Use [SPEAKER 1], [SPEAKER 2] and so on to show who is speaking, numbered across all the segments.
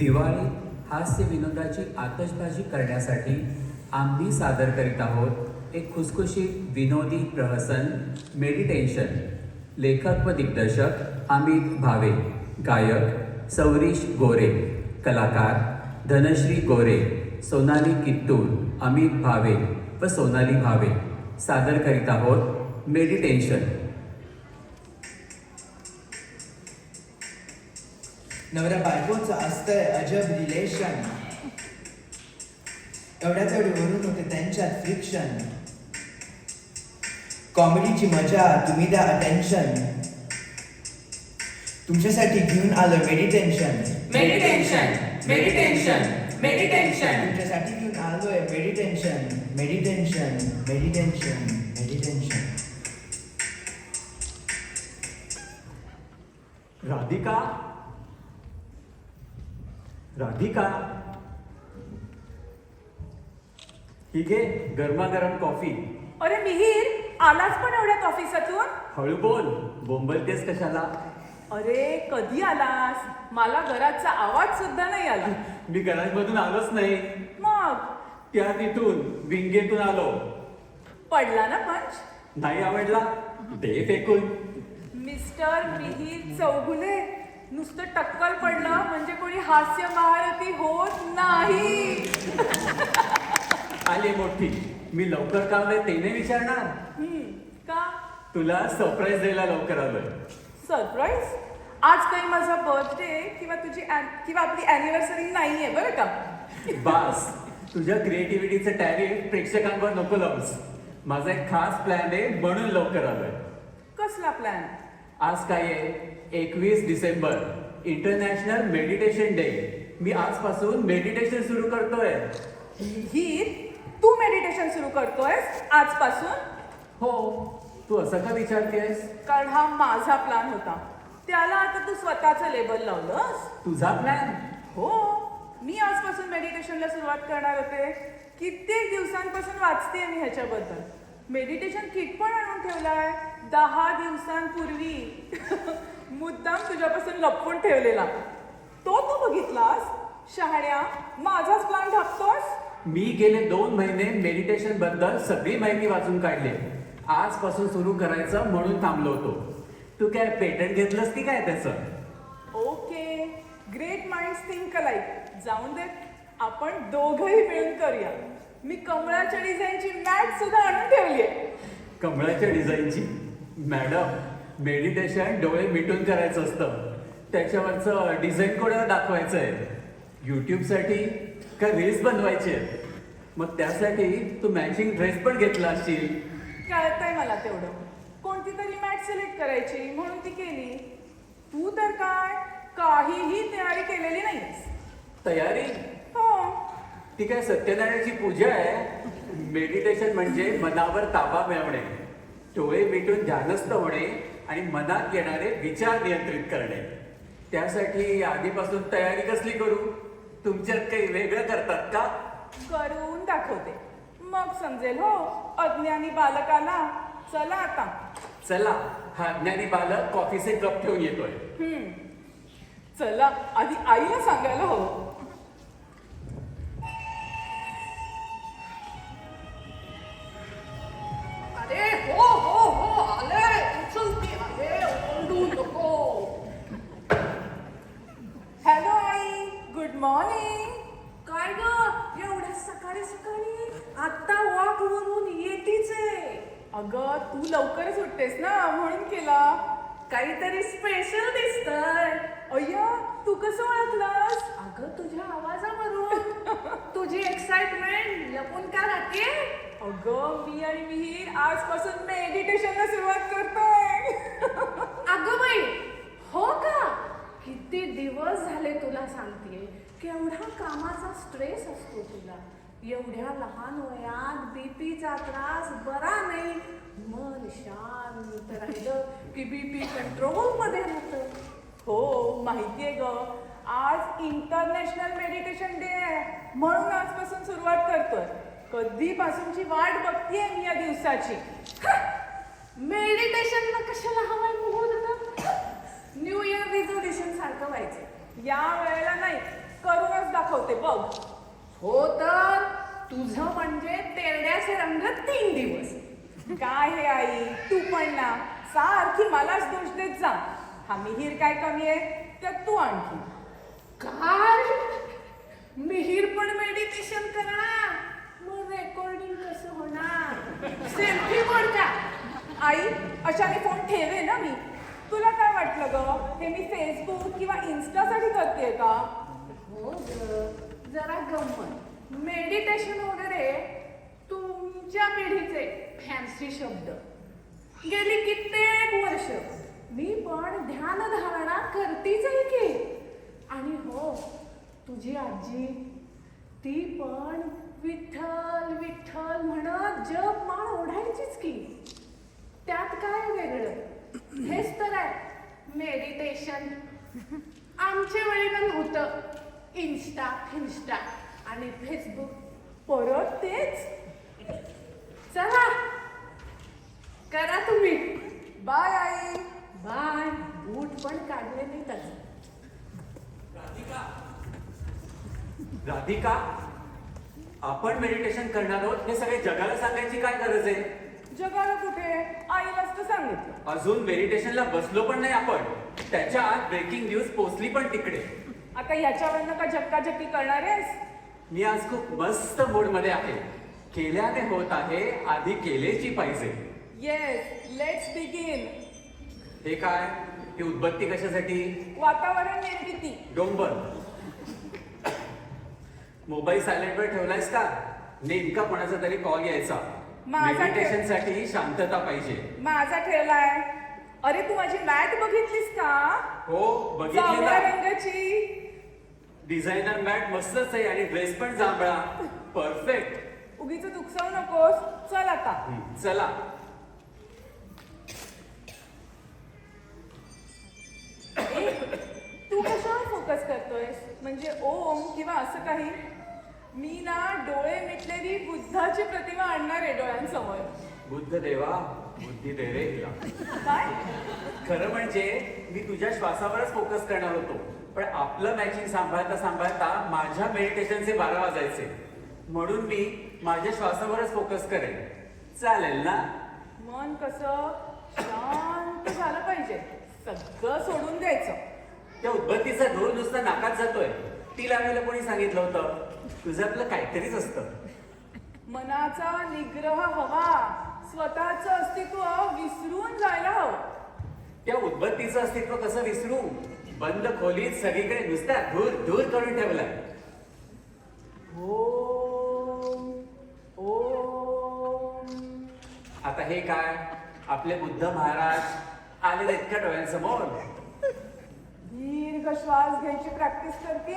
[SPEAKER 1] दिवाळी हास्य विनोदाची आतषबाजी करण्यासाठी आम्ही सादर करीत आहोत एक खुसखुशीत विनोदी प्रहसन मेडिटेशन लेखक व दिग्दर्शक अमित भावे. गायक सौरीश गोरे. कलाकार धनश्री गोरे. सोनाली कित्तूर अमित भावे व सोनाली भावे. सादर करीत आहोत मेडिटेशन
[SPEAKER 2] नवऱ्या बायकोचं असतंय अजब रिलेशन एवढ्या तेवढीवरून होते त्यांच्यात फ्रिक्शन कॉमेडीची मजा तुम्ही द्या अटेन्शन तुमच्यासाठी घेऊन आलं मेडिटेन्शन
[SPEAKER 3] मेडिटेशन मेडिटेशन मेडिटेशन
[SPEAKER 2] तुमच्यासाठी घेऊन आलोय मेडिटेन्शन मेडिटेन्शन मेडिटेन्शन मेडिटेन्शन
[SPEAKER 1] राधिका? राधिका. ही घे गरमागरम कॉफी
[SPEAKER 3] अरे मिहीर आलाच पण एवढ्यात ऑफिसातून
[SPEAKER 1] हळू बोल बोंबलतेस कशाला?
[SPEAKER 3] अरे कधी आलास? मला घराचा आवाज सुद्धा नाही आला.
[SPEAKER 1] मी गराजमधून आलोच नाही.
[SPEAKER 3] मग?
[SPEAKER 1] त्या तिथून विंगेतून आलो.
[SPEAKER 3] पडला ना पंच
[SPEAKER 1] नाही आवडला दे फेकून.
[SPEAKER 3] मिस्टर मिहीर चौगुले. नुसतं टक्कल पडलं म्हणजे कोणी हास्य महारथी होत नाही.
[SPEAKER 1] आली मोठी. मी लवकर का आलोय ते नाही विचारणार?
[SPEAKER 3] हम्म, का?
[SPEAKER 1] तुला सरप्राईज द्यायला लवकर आलोय.
[SPEAKER 3] सरप्राईज आज काही माझा बर्थडे किंवा तुझी an- किंवा आपली अॅनिव्हर्सरी नाहीये बरं का?
[SPEAKER 1] बास. तुझ्या क्रिएटिव्हिटीचं टॅरिफ प्रेक्षकांवर नको लावूस. माझा एक खास प्लॅन आहे म्हणून लवकर आलोय.
[SPEAKER 3] कसला प्लॅन
[SPEAKER 1] आज काय आहे? एकवीस डिसेंबर इंटरनॅशनल मेडिटेशन डे मी आजपासून मेडिटेशन सुरू करतोय.
[SPEAKER 3] मिहीर तू मेडिटेशन सुरू करतोयस आजपासून?
[SPEAKER 1] हो. तू असं का विचारतेस
[SPEAKER 3] कारण हा माझा प्लॅन होता. त्याला आता तू स्वतःचं लेबल लावलंस?
[SPEAKER 1] तुझा प्लॅन
[SPEAKER 3] हो. मी आजपासून मेडिटेशनला सुरुवात करणार होते. कित्येक दिवसांपासून वाचते मी ह्याच्याबद्दल. मेडिटेशन किट पण आणून ठेवलाय. दहा दिवसांपूर्वी. मुद्दाम तुझ्यापासून लपवून ठेवलेला. तो तू बघितलास? शहाण्या माझाच प्लॅन ढापतोस
[SPEAKER 1] मी गेले दोन महिने मेडिटेशनबद्दल सगळी माहिती वाचून काढली. आजपासून सुरू करायचं म्हणून थांबलो होतो. तू काय पेटंट घेतलंस की काय त्याचं?
[SPEAKER 3] Okay. Great minds think alike जाऊन दे. आपण दोघंही मिळून करूया. मी कमळाच्या डिझाईनची मॅट सुद्धा आणून ठेवली आहे
[SPEAKER 1] कमळाच्या डिझाईनची मॅडम मेडिटेशन डोळे मिटून करायचं असतं. त्याच्यावरचं डिझाईन कोणाला दाखवायचं आहे यूट्यूबसाठी का रील्स बनवायचे? आहेत मग त्यासाठी तू मॅचिंग ड्रेस पण घेतला असशील.
[SPEAKER 3] कळतंय मला तेवढं. कोणती तरी मॅट सिलेक्ट करायची म्हणून ती केली. तू तर काय? काहीही तयारी केलेली नाहीस.
[SPEAKER 1] तयारी?
[SPEAKER 3] हो.
[SPEAKER 1] ती काय सत्यनारायणाची पूजा आहे? मेडिटेशन म्हणजे मनावर ताबा मिळवणे. डोळे मिटून ध्यानस्थ होणे आणि मनात येणारे विचार नियंत्रित करणे. त्यासाठी आधीपासून तयारी कसली करू? तुमच्यात काही वेगळं करतात का?
[SPEAKER 3] करून दाखवते. मग समजेल हो अज्ञानी बालकाला चला आता.
[SPEAKER 1] चला हा ज्ञानी बालक कॉफीचे कप ठेवून येतोय.
[SPEAKER 3] हम्म. चला आधी आईला सांगायला हवं. अगं तू लवकरच उठतेस ना? म्हणून केला.
[SPEAKER 4] काहीतरी स्पेशल दिसतंय.
[SPEAKER 3] अय्या तू कसं ओळखलास?
[SPEAKER 4] अगं तुझ्या आवाजावरून. तुझी एक्साइटमेंट लपून का राहते
[SPEAKER 3] अगं मी आणि मिहीर आजपासून मेडिटेशनला सुरुवात करतोय.
[SPEAKER 4] अगं बाई हो का? किती दिवस झाले तुला सांगतेय. केवढा कामाचा स्ट्रेस असतो तुला. एवढ्या लहान वयात बीपीचा त्रास बरा नाही. मन शांत राहिलं की बीपी कंट्रोलमध्ये राहतं.
[SPEAKER 3] हो माहितीये ग. आज इंटरनॅशनल मेडिटेशन डे आहे. म्हणून आजपासून सुरुवात करतोय. कधीपासूनची वाट बघतीये मी या दिवसाची.
[SPEAKER 4] मेडिटेशन कशाला हवाय मुहूर्त? न्यू इयर रिझोल्युशन सारखं व्हायचं
[SPEAKER 3] या वेळेला नाही करूनच दाखवते. बघ.
[SPEAKER 4] हो तर तुझं म्हणजे तेरड्याचे रंग तीन दिवस.
[SPEAKER 3] काय हे आई? तू पण ना सारखी मलाच दोष देत जा. हा मिहीर काय कमी आहे? त्यात तू आणखी.
[SPEAKER 4] काय? मिहीर पण मेडिटेशन करणार. मग रेकॉर्डिंग कसं होणार? सेल्फी का?
[SPEAKER 3] आई अशाने फोन ठेवे ना मी. तुला काय वाटलं ग? हे मी फेसबुक किंवा इन्स्टासाठी करते का?
[SPEAKER 4] मेडिटेशन वगैरे तुमच्या पिढीचे फॅन्सी शब्द. गेली कित्येक वर्ष. मी पण ध्यानधारणा करतीच आहे की. आणि हो तुझी आजी ती पण विठ्ठल विठ्ठल म्हणत जप माळ ओढायचीच की. त्यात काय वेगळं? हेच तर आहे मेडिटेशन आमच्या वेळी पण नव्हतं इन्स्टा फिन्स्टा आणि फेसबुक
[SPEAKER 3] परत तेच.
[SPEAKER 4] चला. करा तुम्ही.
[SPEAKER 3] बाय आई.
[SPEAKER 4] बाय बूट पण काढले नाही त्याचं
[SPEAKER 1] राधिका. राधिका आपण मेडिटेशन करणार आहोत. हे सगळे जगाला सांगायची काय गरज आहे?
[SPEAKER 3] जगाला कुठे? आईलाच तर सांगितलं.
[SPEAKER 1] अजून मेडिटेशनला बसलो पण नाही आपण. त्याच्या आत ब्रेकिंग न्यूज पोचली पण तिकडे.
[SPEAKER 3] आता याच्यावरनं का झक्काझक्की करणार आहेस?
[SPEAKER 1] मी आज खूप मस्त मूडमध्ये आहे. केल्याने होत आहे आधी केलेची पाहिजे.
[SPEAKER 3] येस लेट्स बिगिन
[SPEAKER 1] हे काय? ही उदबत्ती कशासाठी?
[SPEAKER 3] वातावरण निर्मिती.
[SPEAKER 1] डोंबर मोबाईल सायलेंटवर ठेवलायस का? नेमका कोणाचा तरी कॉल यायचा.
[SPEAKER 3] माझा ठेव-
[SPEAKER 1] मेडिटेशनसाठी शांतता पाहिजे.
[SPEAKER 3] माझा ठेवलाय. अरे तू माझी मॅट बघितलीस का?
[SPEAKER 1] हो बघितली
[SPEAKER 3] जांभळ्या
[SPEAKER 1] ना
[SPEAKER 3] रंगाची.
[SPEAKER 1] डिझायनर मॅट मस्तच आहे आणि ड्रेस पण जांभळा. परफेक्ट
[SPEAKER 3] उगीच दुखसवू नकोस. चल आता.
[SPEAKER 1] चला.
[SPEAKER 3] ए, तू कशावर फोकस करतोयस? म्हणजे ओम किंवा असं काही? मी ना डोळे मिटलेली बुद्धाची प्रतिमा आणणार आहे डोळ्यांसमोर.
[SPEAKER 1] बुद्ध देवा बुद्धी दे रे हिला.
[SPEAKER 3] काय?
[SPEAKER 1] खरं म्हणजे मी तुझ्या श्वासावरच फोकस करणार होतो. पण आपलं मॅचिंग सांभाळता सांभाळता माझ्या मेडिटेशनचे बारा वाजायचे. म्हणून मी माझ्या श्वासावरच फोकस करेन. चालेल ना?
[SPEAKER 3] मन कसं शांत झालं पाहिजे. सगळं सोडून द्यायचं.
[SPEAKER 1] त्या उदबत्तीचा धूर नुसता नाकात जातोय. ती लावायला कोणी सांगितलं होतं? तुझं आपलं काहीतरीच असतं.
[SPEAKER 3] मनाचा निग्रह हवा. स्वतःचं अस्तित्व विसरून जायला हवं.
[SPEAKER 1] त्या उदबत्तीचं अस्तित्व कसं विसरू? बंद खोलीत सगळीकडे नुसता धूर धूर करून ठेवलाय.
[SPEAKER 3] ओम ओम
[SPEAKER 1] आता हे काय? आपले बुद्ध महाराज आलेले इतक्या डोळ्यांसमोर.
[SPEAKER 3] दीर्घ श्वास घ्यायची प्रॅक्टिस करते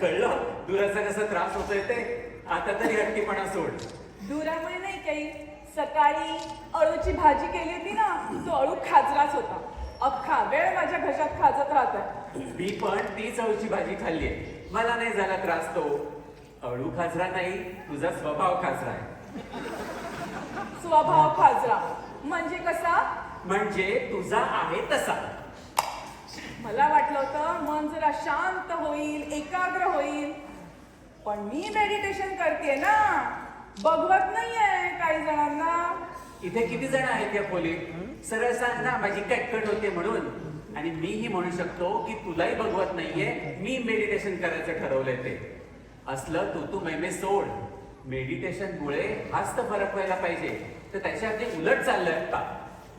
[SPEAKER 1] कळलं? दुराचा कसा त्रास होतोय ते? आता तरी हट्टीपणा सोड.
[SPEAKER 3] दुरामुळे नाही काही. सकाळी अळूची भाजी केली होती ना तो अळू खाजराच होता. अख्खा वेळ माझ्या घशात खाजत राहत
[SPEAKER 1] मी पण तीच अळूची भाजी खाल्लीय मला नाही झाला त्रास तो. अळू खाजरा नाही तुझा स्वभाव खाजरा आहे.
[SPEAKER 3] स्वभाव खाजरा. म्हणजे कसा?
[SPEAKER 1] म्हणजे तुझा आहे तसा.
[SPEAKER 3] मला वाटलं होतं मन जरा शांत होईल एकाग्र होईल. पण मी मेडिटेशन करते ना. बघवत नाहीये काही जणांना.
[SPEAKER 1] इथे किती जण आहेत या खोलीत? सरळ सांग ना माझी कटकट होते म्हणून. आणि मीही म्हणू शकतो की तुलाही बघवत नाहीये. मी मेडिटेशन करायचं ठरवलंय ते. असलं तू तू मैमे सोड. मेडिटेशन मुळे हाच तर फरक व्हायला पाहिजे. तर त्याच्या अगदी उलट चाललंय आता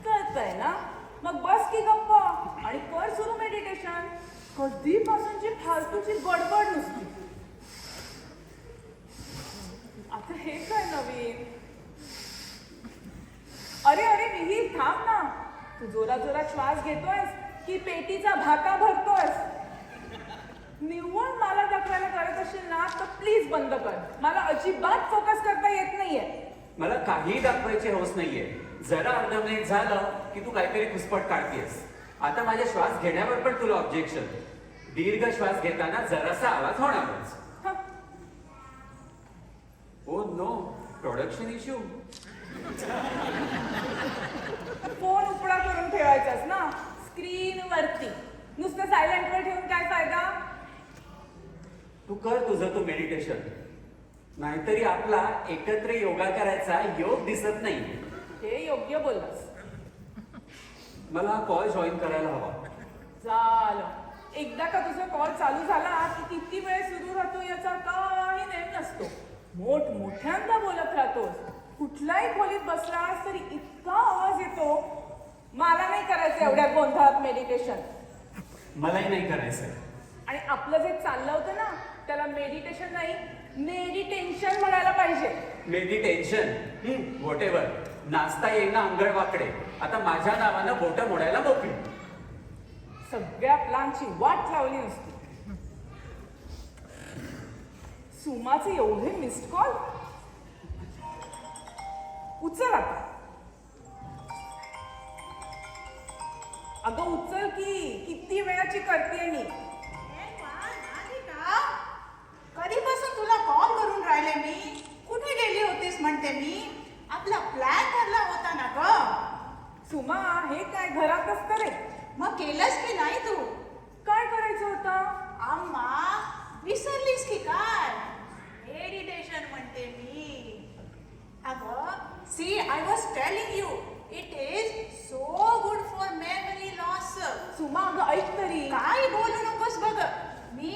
[SPEAKER 3] कळतंय ना? मग बस की गप्प. आणि कर सुरू मेडिटेशन कधीपासूनची फालतूची गडबड नुसती. आता हे काय नवीन? मिही थांब ना. तू जोरा जोरात श्वास घेतोयस की पेटीचा भाका भरतोयस? निव्वळ मला दाखवायला करत असेल ना तर प्लीज बंद कर. मला अजिबात फोकस करता येत नाहीये.
[SPEAKER 1] मला काही दाखवायची हौस नाहीये. जरा अर्ध मिनिट झालं की तू काहीतरी खुसपट काढतेस. आता माझ्या श्वास घेण्यावर पण तुला ऑब्जेक्शन दीर्घ श्वास घेताना जरासा आवाज होणारच.
[SPEAKER 3] हं.
[SPEAKER 1] Oh no production issue
[SPEAKER 3] phone उपडा करून ठेवायचास ना? स्क्रीन वरती. नुसतं सायलेंट वर ठेवून काय फायदा?
[SPEAKER 1] कर तुझं तू मेडिटेशन नाहीतरी आपला एकत्र योगा करायचा योग दिसत नाही.
[SPEAKER 3] हे योग्य बोललास.
[SPEAKER 1] मला कॉल जॉईन करायला हवा.
[SPEAKER 3] झालं. एकदा का तुझा कॉल चालू झाला की किती वेळ सुरू राहतो याचा काही नेम नसतो. मोठ मोठ्यांदा बोलत राहतोस. कुठल्याही खोलीत बसलास तरी इतका आवाज येतो. मला नाही करायचं एवढ्या गोंधळात मेडिटेशन
[SPEAKER 1] मलाही नाही करायचं.
[SPEAKER 3] आणि आपलं जे चाललं होतं ना त्याला मेडिटेशन नाही मेडिटेन्शन म्हणायला पाहिजे.
[SPEAKER 1] मेडिटेन्शन व्हॉट एव्हर नाचता येईना अंगळ वाकडे आता माझ्या नावानं बोट मोडायला मोकळी.
[SPEAKER 3] सगळ्या प्लानची वाट लावली नुसती. सुमाचे एवढे मिस्ड कॉल उचल आता. अगं उचल की किती वेळाची करते मी
[SPEAKER 5] कधीपासून तुला कॉल करून राहिले मी कुठे गेली होतीस म्हणते मी आपला प्लॅन ठरला होता ना ग
[SPEAKER 3] सुमा हे काय घरातच करे
[SPEAKER 5] मग केलंस की नाही तू
[SPEAKER 3] काय करायचं होतं
[SPEAKER 5] आम्हा विसरलीस की काय मेडिटेशन म्हणते मी अगं see I was telling you it is so good for memory loss
[SPEAKER 3] Suma अगं ऐक तरी
[SPEAKER 5] काय बोलू नकोस बघ मी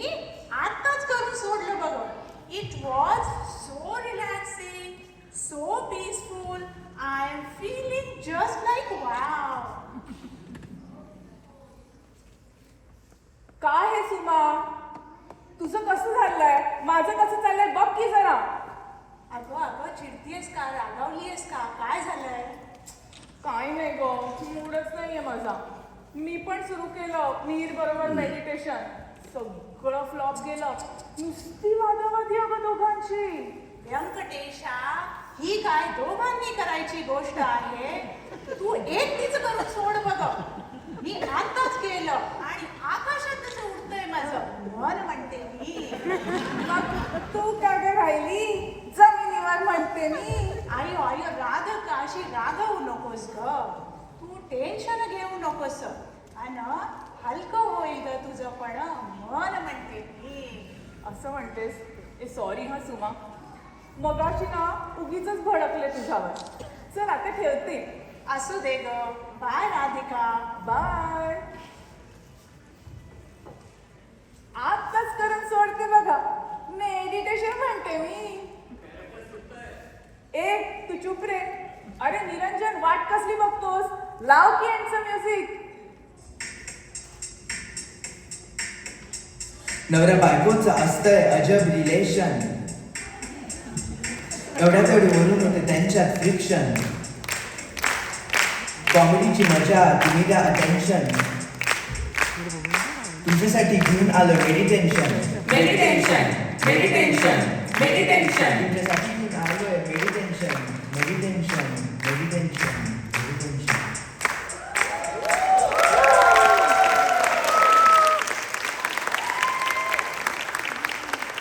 [SPEAKER 5] आताच करून सोडलं बघ it was so relaxing so peaceful I am feeling just like wow
[SPEAKER 3] काय हे सुमा तुझं कसं झालंय माझं कसं चाललंय बघ की जरा
[SPEAKER 5] अगं अगं चिडतीयस का रागावलीयस का काय झालंय
[SPEAKER 3] काय नाही ग नाहीये माझा. मी पण सुरू केलं मिहीर बरोबर मेडिटेशन सगळं फ्लॉप गेलं. नुसती वादावादी अगं दोघांची.
[SPEAKER 5] व्यंकटेशा ही काय दोघांनी करायची गोष्ट आहे? तू एकटीच करून सोड बघ. मी आताच केलं आणि आकाशात तसं उडतंय माझं. मन म्हणते मी.
[SPEAKER 3] तू का ग राहिली? जमिनीवर म्हणते मी.
[SPEAKER 5] आयो आयो राग का अशी रागवू नकोस ग. टेन्शन घेऊ नकोस. आणि हलकं होईल ग तुझं पण मन म्हणते मी.
[SPEAKER 3] असं म्हणतेस. ए सॉरी हा सुमा. मगाशी ना उगीच भडकले तुझ्यावर. चल आता ठेवते
[SPEAKER 5] असू दे ग. बाय राधिका.
[SPEAKER 3] बाय.
[SPEAKER 2] नवऱ्या बायकोचं असतंय अजब रिलेशन एवढ्या तेवढे वरून होते त्यांच्यात फ्रिक्शन कॉमेडीची मजा तुम्ही द्या अटेन्शन तुमच्यासाठी घेऊन आलो मेडिटेन्शन
[SPEAKER 1] मेडिटेन्शन मेडिटेन्शन मेडिटेन्शन
[SPEAKER 2] तुमच्यासाठी